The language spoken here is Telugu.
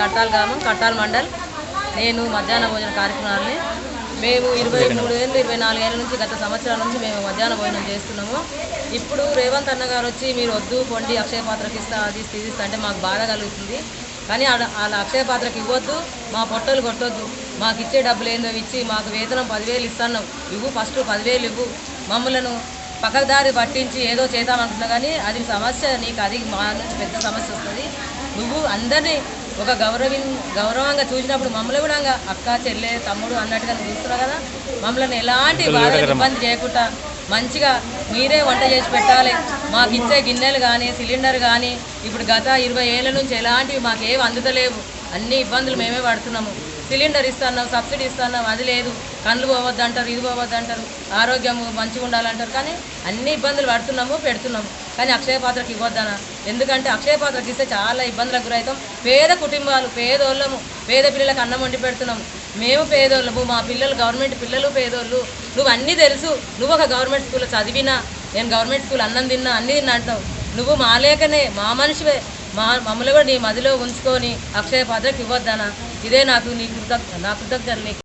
కట్టాల్ గ్రామం కట్టాల్ మండల్. నేను మధ్యాహ్న భోజన కార్యక్రమాలని మేము ఇరవై మూడు ఏళ్ళు ఇరవై నాలుగు ఏళ్ళ నుంచి గత సంవత్సరాల నుంచి మేము మధ్యాహ్న భోజనం చేస్తున్నాము. ఇప్పుడు రేవంత్ అన్న గారు వచ్చి మీరు వద్దు పొండి అక్షయ పాత్రకి ఇస్తా అది తీసిస్తా అంటే మాకు బాధ కలుగుతుంది. కానీ వాళ్ళ అక్షయ పాత్రకి ఇవ్వద్దు మా పొట్టలు కొట్టొద్దు. మాకు ఇచ్చే డబ్బులు ఏందో ఇచ్చి మాకు వేతనం పదివేలు ఇస్తున్నావు ఇవ్వు ఫస్ట్ పదివేలు ఇవ్వు. మమ్మలను పక్కదారి పట్టించి ఏదో చేద్దామనుకున్నా కానీ అది సమస్య నీకు అది మా నుంచి పెద్ద సమస్య వస్తుంది. నువ్వు అందరినీ ఒక గౌరవి గౌరవంగా చూసినప్పుడు మమ్మల్ని కూడా అక్క చెల్లె తమ్ముడు అన్నట్టుగా నువ్వు చూస్తున్నావు కదా మమ్మల్ని ఎలాంటి బాధ ఇబ్బంది చేయకుండా మంచిగా మీరే వంట చేసి పెట్టాలి. మాకు ఇచ్చే గిన్నెలు కానీ సిలిండర్ కానీ ఇప్పుడు గత ఇరవై ఏళ్ళ నుంచి ఎలాంటివి మాకు ఏవి అందుతలేవు. అన్ని ఇబ్బందులు మేమే పడుతున్నాము. సిలిండర్ ఇస్తున్నాం సబ్సిడీ ఇస్తున్నాం అది లేదు. కళ్ళు పోవద్దు అంటారు ఇది పోవద్దు అంటారు ఆరోగ్యం మంచిగా ఉండాలంటారు. కానీ అన్ని ఇబ్బందులు పడుతున్నాము పెడుతున్నాము. కానీ అక్షయ పాత్రకి ఇవ్వద్దనా? ఎందుకంటే అక్షయ పాత్రకి ఇస్తే చాలా ఇబ్బందులకు గురవుతాం. పేద కుటుంబాలు పేదోళ్ళము పేద పిల్లలకు అన్నం వండి పెడుతున్నాము. మేము పేదోళ్ళము మా పిల్లలు గవర్నమెంట్ పిల్లలు పేదోళ్ళు. నువ్వు అన్నీ తెలుసు. నువ్వు ఒక గవర్నమెంట్ స్కూల్లో చదివినా నేను గవర్నమెంట్ స్కూల్ అన్నం తిన్నా అన్నీ తిన్నా అంటావు. నువ్వు మా లేకనే మా మనిషివే. మా మమ్మల్ని కూడా నీ మదిలో ఉంచుకొని అక్షయ పాత్రకి ఇవ్వద్దనా ఇదే నాకు నీ కృతజ్ఞ నా కృతజ్ఞత నీకు.